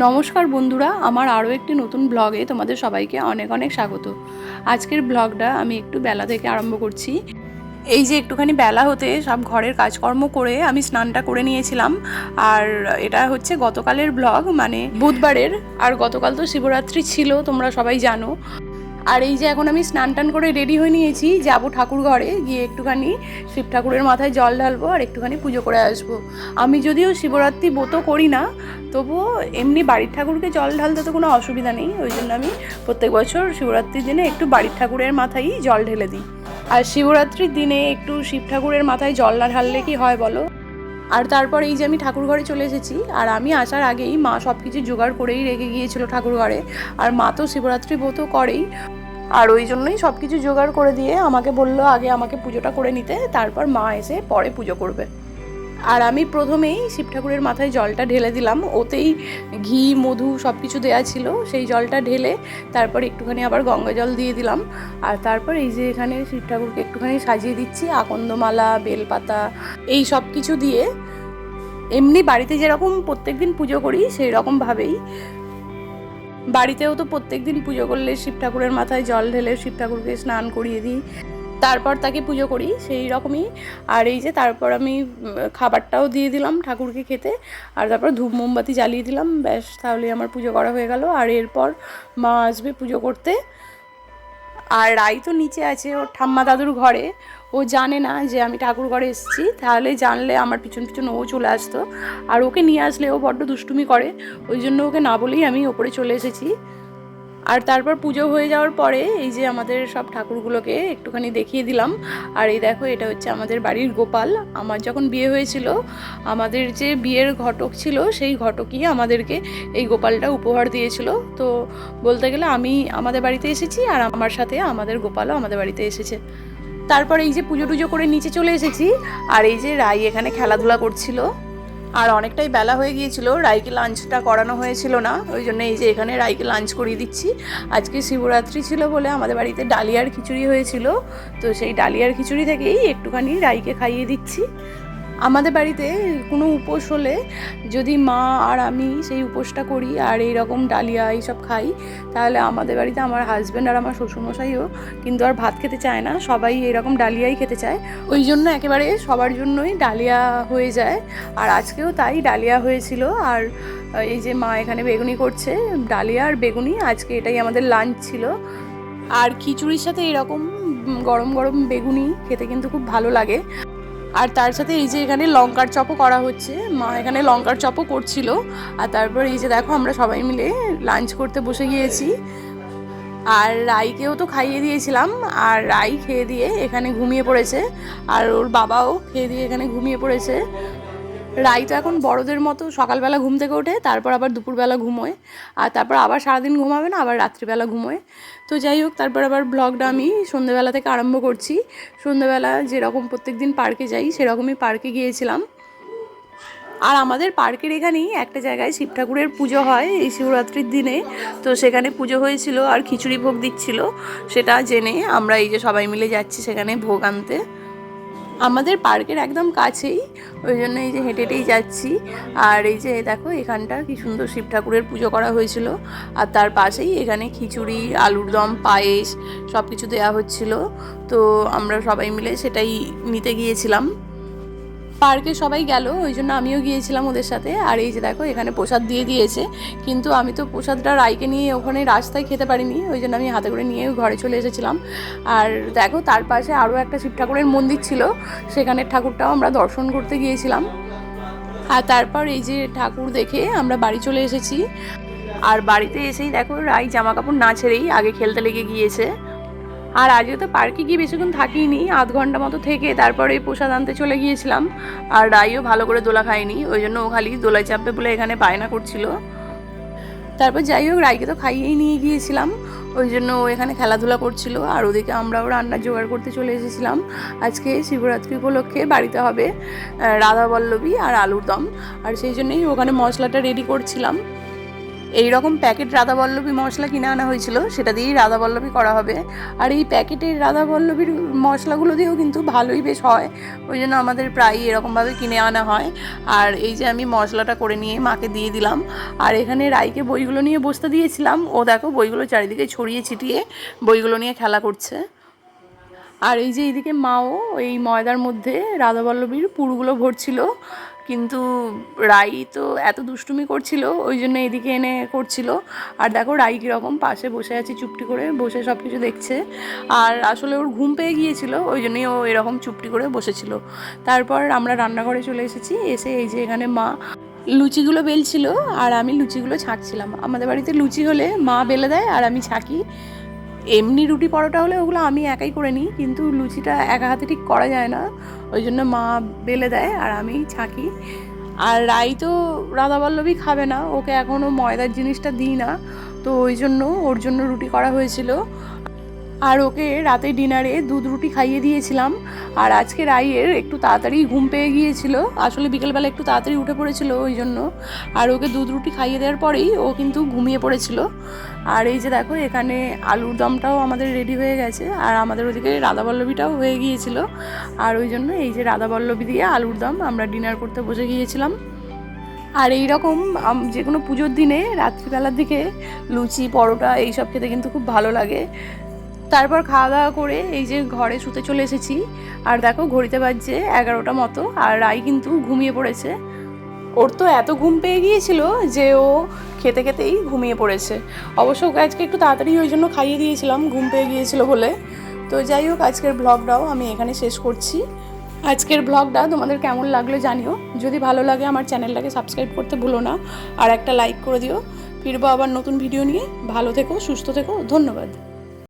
নমস্কার বন্ধুরা, আমার আরও একটি নতুন ব্লগে তোমাদের সবাইকে অনেক অনেক স্বাগত। আজকের ব্লগটা আমি একটু বেলা থেকে আরম্ভ করছি। এই যে একটুখানি বেলা হতে সব ঘরের কাজকর্ম করে আমি স্নানটা করে নিয়েছিলাম, আর এটা হচ্ছে গতকালের ব্লগ মানে বুধবারের, আর গতকাল তো শিবরাত্রি ছিল, তোমরা সবাই জানো। আর এই যে এখন আমি স্নান টান করে রেডি হয়ে নিয়েছি, যাব ঠাকুর ঘরে, গিয়ে একটুখানি শিব ঠাকুরের মাথায় জল ঢালবো আর একটুখানি পুজো করে আসব। আমি যদিও শিবরাত্রি ব্রত করি না, তবুও এমনি বাড়ির ঠাকুরকে জল ঢালতে তো কোনো অসুবিধা নেই, ওই জন্য আমি প্রত্যেক বছর শিবরাত্রির দিনে একটু বাড়ির ঠাকুরের মাথায় জল ঢেলে দিই। আর শিবরাত্রির দিনে একটু শিব ঠাকুরের মাথায় জল না ঢাললে কি হয় বলো? আর তারপর এই যে আমি ঠাকুর ঘরে চলে এসেছি, আর আমি আসার আগেই মা সব কিছু জোগাড় করেই রেখে গিয়েছিল ঠাকুর ঘরে। আর মা তো শিবরাত্রি ব্রত করেই। আর ওই জন্যই সব কিছু জোগাড় করে দিয়ে আমাকে বলল আগে আমাকে পুজোটা করে নিতে, তারপর মা এসে পরে পুজো করবে। আর আমি প্রথমেই শিব ঠাকুরের মাথায় জলটা ঢেলে দিলাম, ওতেই ঘি, মধু সব কিছু দেওয়া ছিল, সেই জলটা ঢেলে তারপর একটুখানি আবার গঙ্গা জল দিয়ে দিলাম। আর তারপর এই যে এখানে শিব ঠাকুরকে একটুখানি সাজিয়ে দিচ্ছি, আকন্দমালা, বেলপাতা, এই সব কিছু দিয়ে। এমনি বাড়িতে যেরকম প্রত্যেকদিন পুজো করি সেই রকমভাবেই বাড়িতেও তো প্রত্যেক দিন পুজো করলে শিব ঠাকুরের মাথায় জল ঢেলে শিব ঠাকুরকে স্নান করিয়ে দিই। তারপর তাকে পুজো করি, সেই রকমই। আর এই যে তারপর আমি খাবারটাও দিয়ে দিলাম ঠাকুরকে খেতে। আর তারপর ধূপ মোমবাতি জ্বালিয়ে দিলাম, ব্যাস, তাহলে আমার পুজো করা হয়ে গেল। আর এরপর মা আসবে পুজো করতে। আর রাই তো নিচে আছে, ওর ঠাম্মা দাদুর ঘরে। ও জানে না যে আমি ঠাকুর ঘরে এসেছি তাহলে জানলে আমার পিছন পিছন ও চলে আসতো। আর ওকে নিয়ে আসলে ও বড্ড দুষ্টুমি করে, ওই জন্য ওকে না বলেই আমি ওপরে চলে এসেছি। আর তারপর পুজো হয়ে যাওয়ার পরে এই যে আমাদের সব ঠাকুরগুলোকে একটুখানি দেখিয়ে দিলাম। আর এই দেখো, এটা হচ্ছে আমাদের বাড়ির গোপাল। আমার যখন বিয়ে হয়েছিল, আমাদের যে বিয়ের ঘটক ছিল, সেই ঘটকই আমাদেরকে এই গোপালটা উপহার দিয়েছিল। তো বলতে গেলে আমি আমাদের বাড়িতে এসেছি আর আমার সাথে আমাদের গোপালও আমাদের বাড়িতে এসেছে। তারপর এই যে পুজো টুজো করে নিচে চলে এসেছি, আর এই যে রাই এখানে খেলাধুলা করছিল। আর অনেকটাই বেলা হয়ে গিয়েছিল, রাইকে লাঞ্চটা করানো হয়েছিল না, ওই জন্য এই যে এখানে রাইকে লাঞ্চ করিয়ে দিচ্ছি। আজকে শিবরাত্রি ছিল বলে আমাদের বাড়িতে ডালিয়ার খিচুড়ি হয়েছিল, তো সেই ডালিয়ার খিচুড়ি থেকেই একটুখানি রাইকে খাইয়ে দিচ্ছি। আমাদের বাড়িতে কোনো উপোস হলে যদি মা আর আমি সেই উপোসটা করি আর এই রকম ডালিয়া এইসব খাই, তাহলে আমাদের বাড়িতে আমার হাজব্যান্ড আর আমার শ্বশুরমশাইও কিন্তু আর ভাত খেতে চায় না, সবাই এরকম ডালিয়াই খেতে চায়। ওই জন্য একেবারে সবার জন্যই ডালিয়া হয়ে যায়। আর আজকেও তাই ডালিয়া হয়েছিল। আর এই যে মা এখানে বেগুনি করছে, ডালিয়া আর বেগুনি আজকে এটাই আমাদের লাঞ্চ ছিল। আর খিচুড়ির সাথে এরকম গরম গরম বেগুনি খেতে কিন্তু খুব ভালো লাগে। আর তার সাথে এই যে এখানে লঙ্কার চপও করা হচ্ছে। মা এখানে লঙ্কার চপও করছিল। আর তারপর এই যে দেখো আমরা সবাই মিলে লাঞ্চ করতে বসে গিয়েছি। আর রাইকেও তো খাইয়ে দিয়েছিলাম। আর রাই খেয়ে দিয়ে এখানে ঘুমিয়ে পড়েছে। আর ওর বাবাও খেয়ে দিয়ে এখানে ঘুমিয়ে পড়েছে। রাই তো এখন বড়দের মতো সকালবেলা ঘুম থেকে ওঠে, তারপর আবার দুপুরবেলা ঘুমোয়। আর তারপর আবার সারাদিন ঘুমাবে না, আবার রাত্রিবেলা ঘুমোয়। তো যাই হোক, তারপর আবার ব্লগটা আমি সন্ধ্যেবেলা থেকে আরম্ভ করছি। সন্ধ্যেবেলা যেরকম প্রত্যেক দিন পার্কে যাই, সেরকমই পার্কে গিয়েছিলাম। আর আমাদের পার্কের এখানেই একটা জায়গায় শিব ঠাকুরের পুজো হয় এই শিবরাত্রির দিনে। তো সেখানে পুজো হয়েছিল আর খিচুড়ি ভোগ দিচ্ছিল, সেটা জেনে আমরা এই যে সবাই মিলে যাচ্ছি সেখানে ভোগ আনতে। আমাদের পার্কের একদম কাছেই। ওই জন্য এই যে হেঁটে হেঁটেই যাচ্ছি। আর এই যে দেখো এখানটা কি সুন্দর শিব ঠাকুরের পুজো করা হয়েছিল। আর তার পাশেই এখানে খিচুড়ি, আলুর দম, পায়েস সব কিছু দেওয়া হচ্ছিল। তো আমরা সবাই মিলে সেটাই নিতে গিয়েছিলাম। পার্কে সবাই গেল, ওই জন্য আমিও গিয়েছিলাম ওদের সাথে। আর এই যে দেখো, এখানে প্রসাদ দিয়ে দিয়েছে। কিন্তু আমি তো প্রসাদটা রাইকে নিয়ে ওখানে রাস্তায় খেতে পারিনি, ওই জন্য আমি হাতে করে নিয়ে ঘরে চলে এসেছিলাম। আর দেখো, তার পাশে আরও একটা শিব ঠাকুরের মন্দির ছিল সেখানের ঠাকুরটাও আমরা দর্শন করতে গিয়েছিলাম। আর তারপর এই যে ঠাকুর দেখে আমরা বাড়ি চলে এসেছি। আর বাড়িতে এসেই দেখো রাই জামা কাপড় না ছেড়েই আগে খেলতে লেগে গিয়েছে। আর আজকে তো পার্কে গিয়ে বেশিক্ষণ থাকিনি আধ ঘণ্টা মতো থেকে তারপরে প্রসাদ আনতে চলে গিয়েছিলাম। আর রাইও ভালো করে দোলা খায়নি ওই জন্য ও খালি দোলায় চাপবে বলে এখানে বায়না করছিল। তারপর যাই হোক রাইকে তো খাইয়েই নিয়ে গিয়েছিলাম ওই জন্য ও এখানে খেলাধুলা করছিল। আর ওদিকে আমরাও রান্নার জোগাড় করতে চলে এসেছিলাম। আজকে শিবরাত্রি উপলক্ষে বাড়িতে হবে আহ, রাধা বল্লভী আর আলুর দম। আর সেই জন্যই ওখানে মশলাটা রেডি করছিলাম। এই রকম প্যাকেট রাধাবল্লভী মশলা কিনে আনা হয়েছিল, সেটা দিয়েই রাধাবল্লভী করা হবে। আর এই প্যাকেটের রাধাবল্লভীর মশলাগুলো দিয়েও কিন্তু ভালোই বেশ হয়। ওই জন্য আমাদের প্রায়ই এরকমভাবে কিনে আনা হয়। আর এই যে আমি মশলাটা করে নিয়ে মাকে দিয়ে দিলাম। আর এখানে রাইকে বইগুলো নিয়ে বসতে দিয়েছিলাম। ও দেখো বইগুলো চারিদিকে ছড়িয়ে ছিটিয়ে বইগুলো নিয়ে খেলা করছে। আর এই যে এইদিকে মাও, এই ময়দার মধ্যে রাধাবল্লভীর পুরগুলো ভরছিল। কিন্তু রাই তো এত দুষ্টুমি করছিল, ওই জন্য এদিকে এনে করছিল। আর দেখো রাই কীরকম পাশে বসে আছে, চুপটি করে বসে সব কিছু দেখছে। আর আসলে ওর ঘুম পেয়ে গিয়েছিল, ওই জন্যই ও এরকম চুপটি করে বসেছিল। তারপর আমরা রান্নাঘরে চলে এসেছি, এসে এই যে এখানে মা লুচিগুলো বেলছিল, আর আমি লুচিগুলো ছাঁকছিলাম। আমাদের বাড়িতে লুচি হলে মা বেলে দেয়, আর আমি ছাঁকি। এমনি রুটি পরোটা হলে ওগুলো আমি একাই করে নিই, কিন্তু লুচিটা একা হাতে ঠিক করা যায় না। ওই জন্য মা বেলে দেয় আর আমি ছাঁকি। আর রাই তো রাধাবল্লভী খাবে না, ওকে এখনও ময়দার জিনিসটা দিই না। তো ওই জন্য ওর জন্য রুটি করা হয়েছিল। আর ওকে রাতে ডিনারে দুধ রুটি খাইয়ে দিয়েছিলাম। আর আজকে রাইয়ের একটু তাড়াতাড়ি ঘুম পেয়ে গিয়েছিল। আসলে বিকেলবেলা একটু তাড়াতাড়ি উঠে পড়েছিল ওই জন্য। আর ওকে দুধ রুটি খাইয়ে দেওয়ার পরেই ও কিন্তু ঘুমিয়ে পড়েছিল। আর এই যে দেখো, এখানে আলুর দমটাও আমাদের রেডি হয়ে গেছে। আর আমাদের ওদিকে রাধাবল্লভীটাও হয়ে গিয়েছিল। আর ওই জন্য এই যে রাধাবল্লভী দিয়ে আলুর দম আমরা ডিনার করতে বসে গিয়েছিলাম। আর এই রকম যে কোনো পুজোর দিনে, রাত্রিবেলার দিকে লুচি, পরোটা এইসব খেতে কিন্তু খুব ভালো লাগে। তারপর খাওয়া দাওয়া করে এই যে ঘরে শুতে চলে এসেছি। আর দেখো ঘড়িতে বাজছে এগারোটা মতো, আর রাই কিন্তু ঘুমিয়ে পড়েছে। ওর তো এত ঘুম পেয়ে গিয়েছিল যে ও খেতে খেতেই ঘুমিয়ে পড়েছে। অবশ্য ওকে আজকে একটু তাড়াতাড়ি ওই জন্য খাইয়ে দিয়েছিলাম, ঘুম পেয়ে গিয়েছিল বলে। তো যাই হোক, আজকের ব্লগটাও আমি এখানে শেষ করছি। আজকের ব্লগটা তোমাদের কেমন লাগল জানিও। যদি ভালো লাগে আমার চ্যানেলটাকে সাবস্ক্রাইব করতে ভুলো না, আর একটা লাইক করে দিও। ফিরবো আবার নতুন ভিডিও নিয়ে। ভালো থেকো, সুস্থ থেকো, ধন্যবাদ।